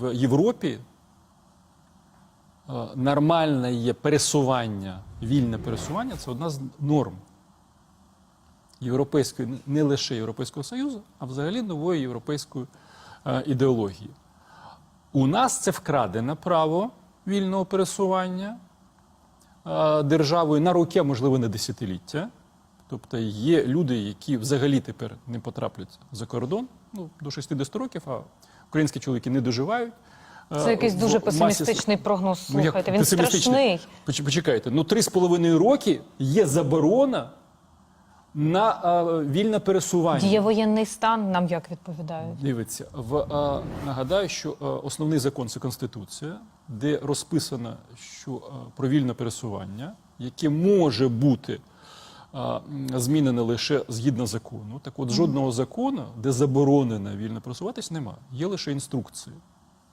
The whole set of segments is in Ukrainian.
В Європі е, нормальне є пересування, вільне пересування це одна з норм європейської, не лише Європейського Союзу, а взагалі нової європейської е, ідеології. У нас це вкрадене право вільного пересування е, державою на роки, а можливо на десятиліття. Тобто є люди, які взагалі тепер не потраплять за кордон ну, до 60 років, а українські чоловіки не доживають. е, Це якийсь в дуже масі- песимістичний прогноз. Ну, як Слухайте, він песимістичний? страшний. Почекайте, ну три з половиною роки є заборона на е, вільне пересування. Діє воєнний стан. Нам як відповідають? Дивіться, в, е, нагадаю, що е, основний закон це Конституція, де розписано, що е, про вільне пересування, яке може бути змінене лише згідно закону. Так от жодного закону, де заборонено вільно пересуватись, немає. Є лише інструкції.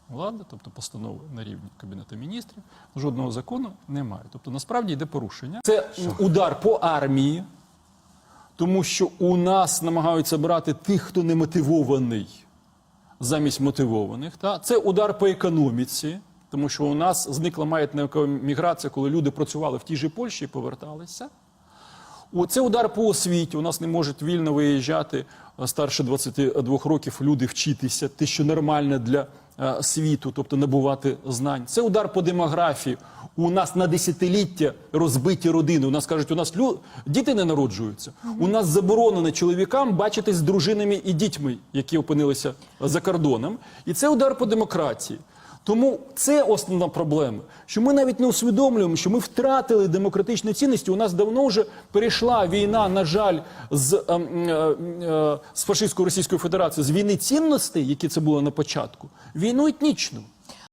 Влади, тобто постанови на рівні Кабінету міністрів, жодного закону немає. Тобто насправді йде порушення. Це удар по армії, тому що у нас намагаються брати тих, хто не мотивований замість мотивованих. Та? Це удар по економіці, тому що у нас зникла маятникова міграція, коли люди працювали в тій же Польщі і поверталися. Це удар по освіті. У нас не можуть вільно виїжджати е, старше 22 років люди вчитися, те, що нормально для е, світу, тобто набувати знань. Це удар по демографії. У нас на десятиліття розбиті родини. У нас кажуть, у нас лю... діти не народжуються. У нас заборонено чоловікам бачитись з дружинами і дітьми, які опинилися за кордоном. І це удар по демократії. Тому це основна проблема, що ми навіть не усвідомлюємо, що ми втратили демократичні цінності. У нас давно вже перейшла війна, на жаль, з, е, е, з фашистською Російською Федерацією, з війни цінностей, які це було на початку, війну етнічну.